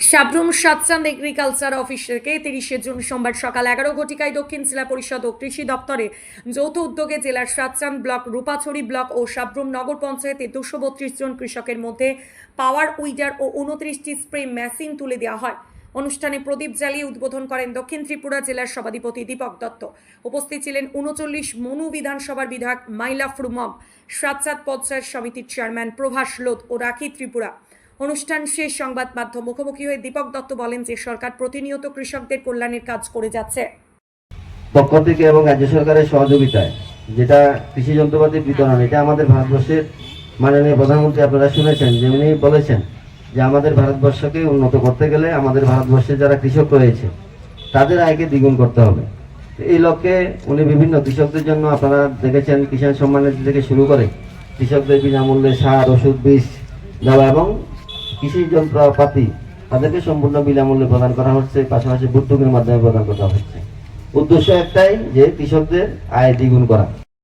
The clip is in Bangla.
সাবরুম সাতচান্দ এগ্রিকালচার অফিস থেকে তিরিশে জুন সোমবার সকাল এগারো ঘটিকায় দক্ষিণ জেলা পরিষদ ও কৃষি দপ্তরে যৌথ উদ্যোগে জেলার সাতচান্দ ব্লক রূপাছড়ি ব্লক ও সাবরুম নগর পঞ্চায়েতে দুশো বত্রিশ জন কৃষকের মধ্যে পাওয়ার উইডার ও উনত্রিশটি স্প্রে মেশিন তুলে দেওয়া হয়। অনুষ্ঠানে প্রদীপ জ্বালিয়ে উদ্বোধন করেন দক্ষিণ ত্রিপুরা জেলার সভাধিপতি দীপক দত্ত। উপস্থিত ছিলেন উনচল্লিশ মনু বিধানসভার বিধায়ক মাইলা ফ্রুমব সাতসাত পঞ্চায়েত সমিতির চেয়ারম্যান প্রভাস লোধ ও রাখি ত্রিপুরা। অনুষ্ঠান শেষ, সংবাদ মাধ্যম মুখোমুখি হয়ে দীপক দত্ত বলেন যে সরকার প্রতিনিয়ত কৃষকদের কল্যাণের কাজ করে যাচ্ছে। পক্ষ থেকে এবং রাজ্য সরকারের সহযোগিতায় যেটা কৃষি যন্ত্রপাতি বিতরণ, এটা আমাদের ভারতবর্ষের মাননীয় প্রধানমন্ত্রী আপনারা শুনেছেন যে উনি বলেছেন যে আমাদের ভারতবর্ষকে উন্নত করতে গেলে আমাদের ভারতবর্ষে যারা কৃষক রয়েছে, তাদের আয়কে দ্বিগুণ করতে হবে। এই লক্ষ্যে উনি বিভিন্ন কৃষকদের জন্য আপনারা দেখেছেন, কিষাণ সম্মান নিধি থেকে শুরু করে কৃষকদের বিনামূল্যে সার, ওষুধ, বীজ দেওয়া এবং কৃষি যন্ত্রপাতি তাদেরকে সম্পূর্ণ বিনামূল্যে প্রদান করা হচ্ছে, পাশাপাশি ভর্তুকির মাধ্যমে প্রদান করা হচ্ছে। উদ্দেশ্য একটাই, যে কৃষকদের আয় দ্বিগুণ করা।